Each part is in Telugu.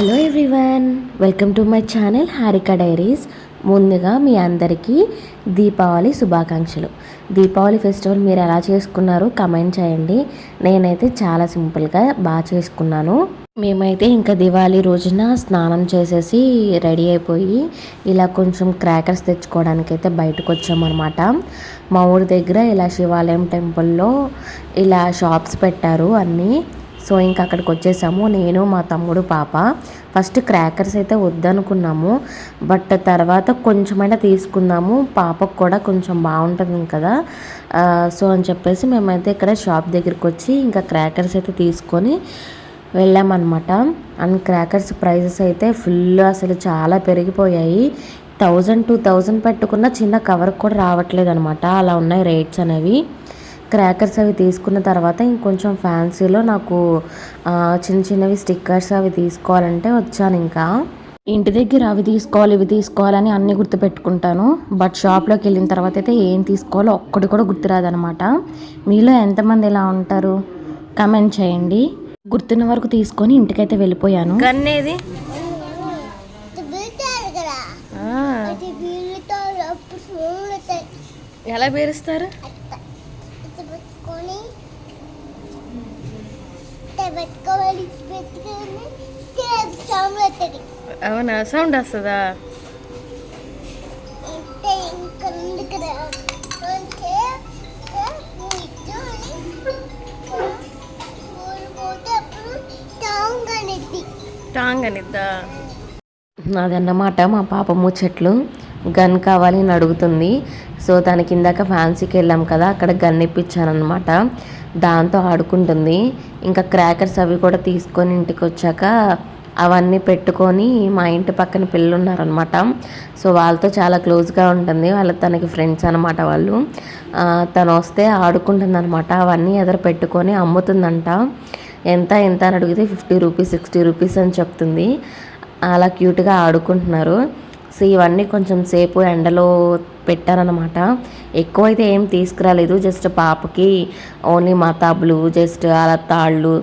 Hello everyone welcome to my channel Harika diaries. ముందుగా మీ అందరికీ దీపావళి శుభాకాంక్షలు. దీపావళి ఫెస్టివల్ మీరు ఎలా చేసుకున్నారో కమెంట్ చేయండి. నేనైతే చాలా సింపుల్గా బాగా చేసుకున్నాను. మేమైతే ఇంకా దివాళీ రోజున స్నానం చేసేసి రెడీ అయిపోయి ఇలా కొంచెం క్రాకర్స్ తెచ్చుకోవడానికి అయితే బయటకు వచ్చామన్నమాట మా ఊరి దగ్గర ఇలా శివాలయం టెంపుల్లో ఇలా షాప్స్ పెట్టారు అన్నీ. సో ఇంకా అక్కడికి వచ్చేసాము. నేను మా తమ్ముడు పాప. ఫస్ట్ క్రాకర్స్ అయితే వద్దనుకున్నాము. బట్ తర్వాత కొంచెమైనా తీసుకుందాము. పాపకు కూడా కొంచెం బాగుంటుంది కదా. సో అని చెప్పేసి మేమైతే ఇక్కడ షాప్ దగ్గరికి వచ్చి ఇంకా క్రాకర్స్ అయితే తీసుకొని వెళ్ళామన్నమాట. అండ్ క్రాకర్స్ ప్రైజెస్ అయితే ఫుల్ అసలు చాలా పెరిగిపోయాయి. థౌజండ్ టూ థౌజండ్ పెట్టుకున్న చిన్న కవర్ కూడా రావట్లేదు అనమాట అలా ఉన్నాయి రేట్స్ అనేవి. క్రాకర్స్ అవి తీసుకున్న తర్వాత ఇంకొంచెం ఫ్యాన్సీలో నాకు చిన్న చిన్నవి స్టిక్కర్స్ అవి తీసుకోవాలంటే వచ్చాను ఇంకా. ఇంటి దగ్గర అవి తీసుకోవాలి ఇవి తీసుకోవాలని అన్నీ గుర్తుపెట్టుకుంటాను. బట్ షాప్లోకి వెళ్ళిన తర్వాత అయితే ఏం తీసుకోవాలో ఒక్కటి కూడా గుర్తురాదనమాట మీలో ఎంతమంది ఇలా ఉంటారు? కమెంట్ చేయండి. గుర్తున్న వరకు తీసుకొని ఇంటికైతే వెళ్ళిపోయాను. గన్నేది? ఎలా పేరుస్తారు పెట్టుకొని పెట్టుకోవాలి పెట్టుకొని సౌండ్ వస్తుంది అవునా? సౌండ్ వస్తుందా? టాంగ్ అనిద్దా? అదన్నమాట మా పాప ముచ్చట్లు. గన్ కావాలి అని అడుగుతుంది. సో తనకి ఇందాక ఫ్యాన్సీకి వెళ్ళాం కదా అక్కడ గన్ ఇప్పించాను అనమాట దాంతో ఆడుకుంటుంది. ఇంకా క్రాకర్స్ అవి కూడా తీసుకొని ఇంటికి వచ్చాక అవన్నీ పెట్టుకొని మా ఇంటి పక్కన పిల్లలు ఉన్నారనమాట సో వాళ్ళతో చాలా క్లోజ్గా ఉంటుంది. వాళ్ళ తనకి ఫ్రెండ్స్ అనమాట వాళ్ళు. తను వస్తే ఆడుకుంటుంది అనమాట అవన్నీ ఎదురు పెట్టుకొని అమ్ముతుందంట. ఎంత ఎంత అని అడిగితే ఫిఫ్టీ రూపీస్ సిక్స్టీ రూపీస్ అని చెప్తుంది. అలా క్యూట్గా ఆడుకుంటున్నారు. సో ఇవన్నీ కొంచెం సేపు ఎండలో పెట్టారనమాట ఎక్కువ అయితే ఏం తీసుకురాలేదు జస్ట్ పాపకి ఓన్లీ మతాబులు జస్ట్ అలా తాళ్ళు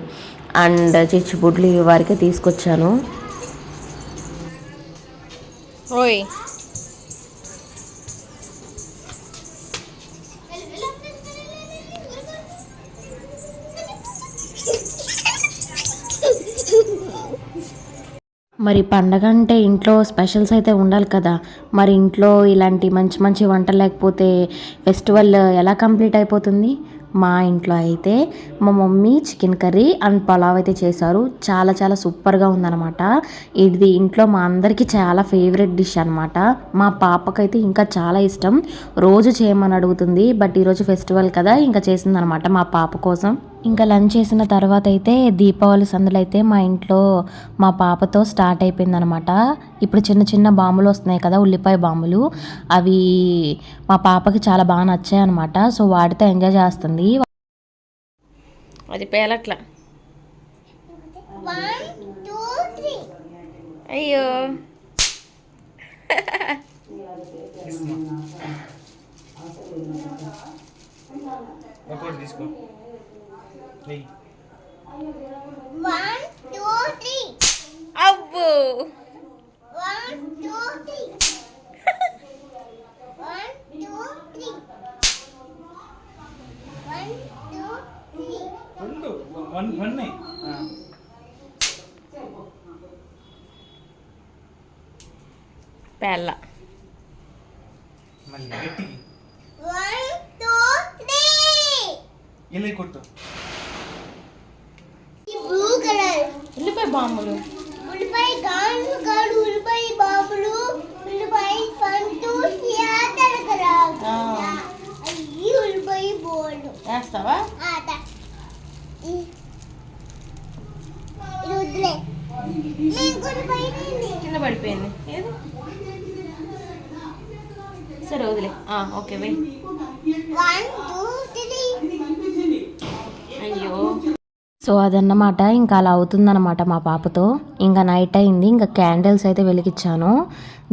అండ్ చిచ్చుబుడ్లు వరకే తీసుకొచ్చాను. ఓయ్. మరి పండగ అంటే ఇంట్లో స్పెషల్స్ అయితే ఉండాలి కదా. మరి ఇంట్లో ఇలాంటి మంచి మంచి వంటలు లేకపోతే ఫెస్టివల్ ఎలా కంప్లీట్ అయిపోతుంది? మా ఇంట్లో అయితే మా mummy chicken curry and pulao అయితే చేశారు. చాలా చాలా సూపర్గా ఉందన్నమాట. ఇది ఇంట్లో మా అందరికీ చాలా ఫేవరెట్ డిష్ అనమాట మా పాపకైతే ఇంకా చాలా ఇష్టం. రోజు చేయమని అడుగుతుంది. బట్ ఈరోజు ఫెస్టివల్ కదా ఇంకా చేసిందనమాట మా పాప కోసం. ఇంకా లంచ్ చేసిన తర్వాత అయితే దీపావళి సందులు అయితే మా ఇంట్లో మా పాపతో స్టార్ట్ అయిపోయిందనమాట. ఇప్పుడు చిన్న చిన్న బాంబులు వస్తున్నాయి కదా ఉల్లిపాయ బాంబులు. అవి మా పాపకి చాలా బాగా నచ్చాయి అనమాట. సో వాటితో ఎంజాయ్ చేస్తుంది. అది పేలట్లా. One two three. One, two, three. Abbu. One, two, three. One, two, three. One, two, three. One, two. One, one, nine. Ah. पहला ಮಲ್ಲಿಗೆ ಟಿ 1 2 3 ಎಲೆ ಕೊಟ್ಟು ఉల్లిపాయ బాంబులు. ఉల్లిపాయ గాను గాడు ఉల్లిపాయ బాబులు ఉల్లిపాయ ఆ. అయ్యి ఉల్లిపాయ బోర్డు వేస్తావా? కింద పడిపోయింది. ఏది? సరే వదిలే. ఆ, ఓకే వెయ్. One two three. అయ్యో. సో అదన్నమాట. ఇంకా అలా అవుతుందన్నమాట మా పాపతో. ఇంకా నైట్ అయింది. ఇంకా క్యాండిల్స్ అయితే వెలిగించాను.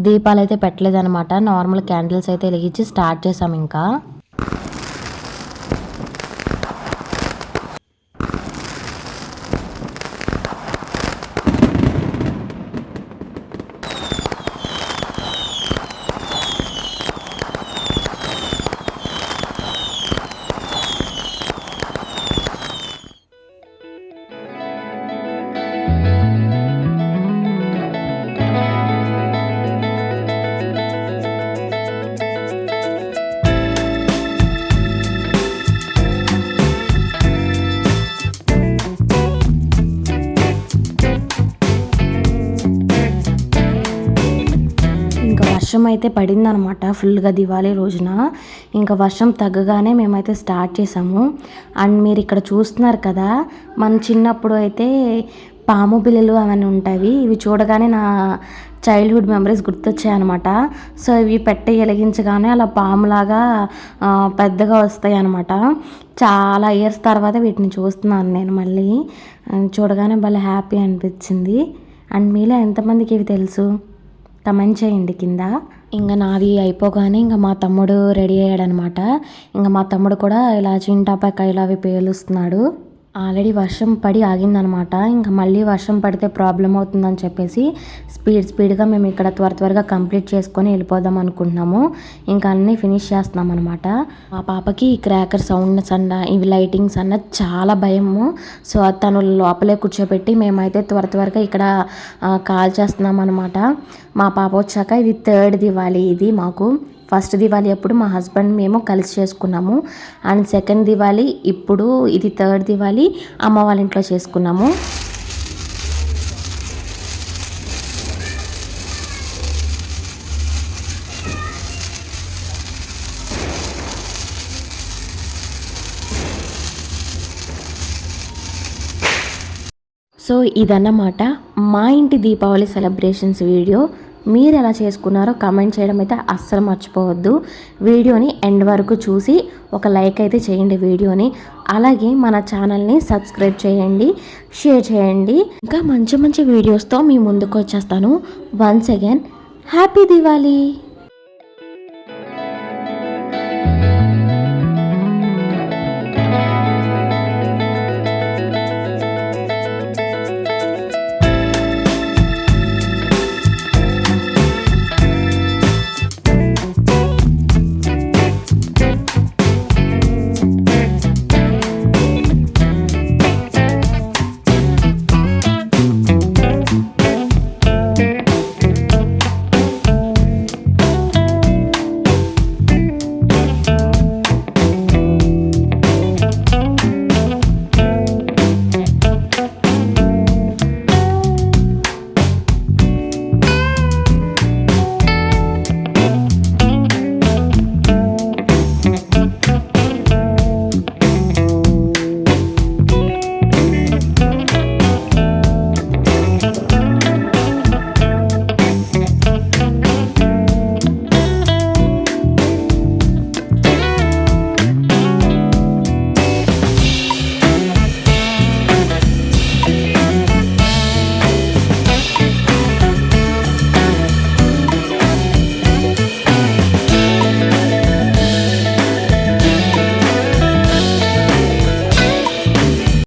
దీపాలు అయితే పెట్టలేదన్నమాట. నార్మల్ క్యాండిల్స్ అయితే వెలిగించి స్టార్ట్ చేసాం ఇంకా. వర్షం అయితే పడిందనమాట. ఫుల్గా దివాళీ రోజున. ఇంకా వర్షం తగ్గగానే మేమైతే స్టార్ట్ చేసాము అండ్ మీరు ఇక్కడ చూస్తున్నారు కదా మన చిన్నప్పుడు అయితే పాము బిల్లలు అవన్నీ ఉంటాయి. ఇవి చూడగానే నా చైల్డ్హుడ్ మెమరీస్ గుర్తొచ్చాయన్నమాట సో ఇవి పెట్టే వెలిగించగానే అలా పాములాగా పెద్దగా వస్తాయి అనమాట చాలా ఇయర్స్ తర్వాత వీటిని చూస్తున్నాను నేను మళ్ళీ. చూడగానే భలే హ్యాపీ అనిపించింది. అండ్ మీలో ఎంతమందికి ఇవి తెలుసు? కమెంట్ చేయండి కింద? ఇంకా నాది అయిపోగానే ఇంకా మా తమ్ముడు రెడీ అయ్యాడనమాట. ఇంకా మా తమ్ముడు కూడా ఇలా చింటాపాకాయలు అవి పేలుస్తున్నాడు. ఆల్రెడీ వర్షం పడి ఆగిందనమాట. ఇంకా మళ్ళీ వర్షం పడితే ప్రాబ్లం అవుతుందని చెప్పేసి స్పీడ్ స్పీడ్గా మేము ఇక్కడ త్వర త్వరగా కంప్లీట్ చేసుకొని వెళ్ళిపోదాం అనుకుంటున్నాము. ఇంకా అన్నీ ఫినిష్ చేస్తున్నాం అనమాట మా పాపకి ఈ క్రాకర్ సౌండ్స్ అన్న ఇవి లైటింగ్స్ అన్న చాలా భయము. సో తను లోపలే కూర్చోబెట్టి మేమైతే త్వర త్వరగా ఇక్కడ కాల్ చేస్తున్నాం అనమాట మా పాప వచ్చాక ఇది థర్డ్ దివాలి ఇది మాకు. ఫస్ట్ దివాళీ అప్పుడు మా హస్బెండ్ మేము కలిసి చేసుకున్నాము. అండ్ సెకండ్ దివాళీ ఇప్పుడు ఇది థర్డ్ దివాళీ అమ్మ వాళ్ళ ఇంట్లో చేసుకున్నాము. సో ఇదన్నమాట మా ఇంటి దీపావళి సెలబ్రేషన్స్ వీడియో. మీరు ఎలా చేసుకున్నారో కామెంట్ చేయడం అయితే అస్సలు మర్చిపోవద్దు. వీడియోని ఎండ్ వరకు చూసి ఒక లైక్ అయితే చేయండి వీడియోని. అలాగే మన ఛానల్ని సబ్స్క్రైబ్ చేయండి షేర్ చేయండి. ఇంకా మంచి మంచి వీడియోస్తో మీ ముందుకు వచ్చేస్తాను. Once again happy Diwali